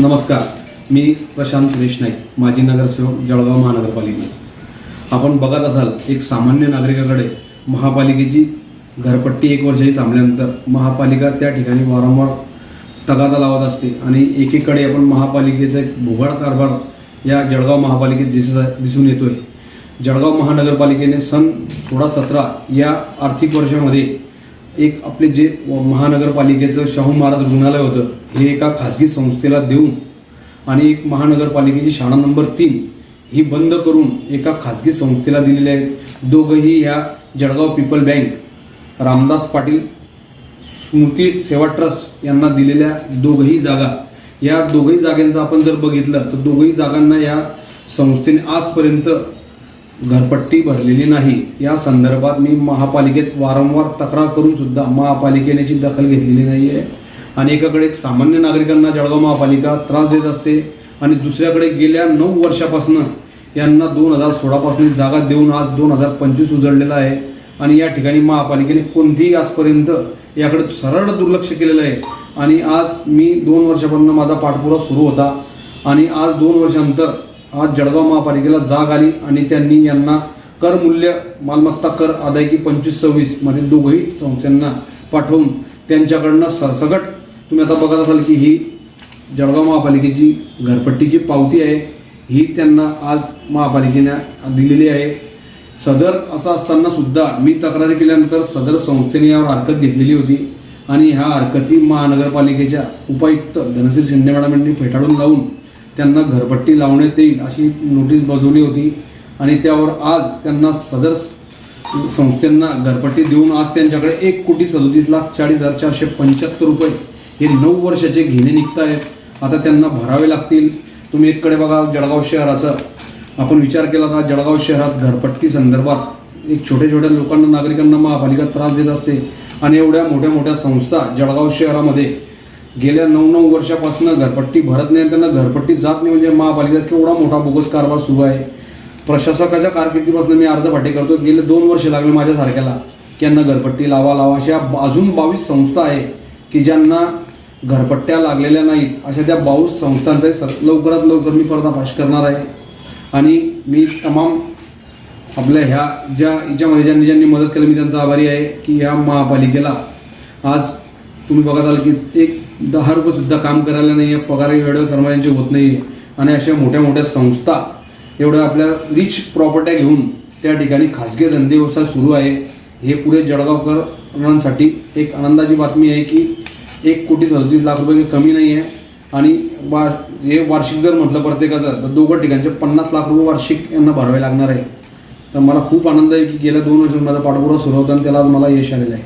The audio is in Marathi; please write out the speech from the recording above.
नमस्कार. मी प्रशांत सुरेश नाईक माजी नगरसेवक जळगाव महानगरपालिका आपण बघत असाल एक सामान्य नागरिकाकडे महापालिकेची घरपट्टी एक वर्षाची थांबल्यानंतर महापालिका त्या ठिकाणी वारंवार तगादा लावत असते आणि एकीकडे आपण महापालिकेचा एक भोगाड कारभार या जळगाव महापालिकेत दिस दिसून येतोय. जळगाव महानगरपालिकेने सन सोळा सतरा या आर्थिक वर्षामध्ये एक आपले जे महानगरपालिकेचं शाहू महाराज रुग्णालय होतं हे एका खाजगी संस्थेला देऊन आणि एक महानगरपालिकेची शाळा नंबर तीन ही बंद करून एका खाजगी संस्थेला दिलेले आहेत दोघंही ह्या Jalgaon people bank Ramdas Patil Smruti Seva trust यांना दिलेल्या दोघही जागा या दोघही जागांचं आपण जर बघितलं तर दोघही जागांना या संस्थेने आजपर्यंत घरपट्टी भरलेली नाही. या संदर्भात मी महापालिकेत वारंवार तक्रार करून सुद्धा महापालिकेने जी दखल घेतलेली नाही आहे आणि एकाकडे सामान्य नागरिकांना जळगाव महापालिका त्रास देत असते आणि दुसऱ्याकडे गेल्या नऊ वर्षापासून यांना दोन हजार सोळापासून जागा देऊन आज दोन हजार पंचवीस उजळलेला आहे आणि या ठिकाणी महापालिकेने कोणतीही आजपर्यंत याकडे सरळ दुर्लक्ष केलेलं आहे. आणि आज मी दोन वर्षापर्यंत माझा पाठपुरावा सुरू होता आणि आज दोन वर्षानंतर आज जळगाव महापालिकेला जाग आली आणि त्यांनी यांना करमूल्य मालमत्ता कर अदायकी पंचवीस सव्वीसमध्ये दोघही संस्थांना पाठवून त्यांच्याकडनं सरसकट तुम्ही आता बघत असाल की ही जळगाव महापालिकेची घरपट्टीची पावती आहे. ही त्यांना आज महापालिकेने दिलेली आहे. सदर असं असताना सुद्धा मी तक्रारी केल्यानंतर सदर संस्थेने यावर हरकत घेतलेली होती आणि ह्या हरकती महानगरपालिकेच्या उपायुक्त धनश्री शिंदे मॅडम यांनी फेटाळून लावून त्यांना घरपट्टी लावण्यात येईल अशी नोटीस बजवली होती. आणि त्यावर आज त्यांना सदर संस्थांना घरपट्टी देऊन आज त्यांच्याकडे एक कोटी सदोतीस लाख चाळीस हजार चारशे पंच्याहत्तर रुपये हे नऊ वर्षाचे घेणे निघत आहेत आता त्यांना भरावे लागतील. तुम्ही एककडे बघा जळगाव शहराचा. आपण विचार केला तर जळगाव शहरात घरपट्टी संदर्भात एक छोट्या छोट्या लोकांना नागरिकांना महापालिका त्रास देत असते. आणि एवढ्या मोठ्या मोठ्या संस्था जळगाव शहरामध्ये गेल्या नऊ नऊ वर्षापासून घरपट्टी भरत नाही त्यांना घरपट्टी जात नाही म्हणजे महापालिका केवढा मोठा बोगस कारभार सुरू आहे. प्रशासकाच्या कारकिर्दीपासून मी अर्ज करतो गेले दोन वर्ष लागले माझ्यासारख्याला की यांना घरपट्टी लावा लावा. अशा अजून बावीस संस्था आहे की ज्यांना घरपट्ट्या लागलेल्या नाहीत. अशा त्या बावीस संस्थांचा सर लवकरात लवकर मी पर्दाफाश करणार आहे. आणि मी तमाम आपल्या ह्या ज्या याच्यामध्ये ज्यांनी ज्यांनी मदत केली मी त्यांचा आभारी आहे की ह्या महापालिकेला आज तुम्ही बघत आल की एक दहा रुपये सुद्धा काम करायला नाही आहे पगार एवढं कर्मचाऱ्यांचे होत नाही आहे. आणि अशा मोठ्या मोठ्या संस्था एवढ्या आपल्या रिच प्रॉपर्ट्या घेऊन त्या ठिकाणी खाजगी धंदे व्यवसाय सुरू आहे. हे पुढे जळगावकरांसाठी एक आनंदाची बातमी आहे की एक कोटी सदतीस लाख रुपये कमी नाही आहे. आणि वा हे वार्षिक जर म्हटलं प्रत्येकाचं तर दोघं ठिकाणचे पन्नास लाख रुपये वार्षिक यांना भरावे लागणार आहे. तर मला खूप आनंद आहे की गेल्या दोन वर्षात माझा पाठपुरा सुरू होता आणि त्याला आज मला यश आलेलं आहे.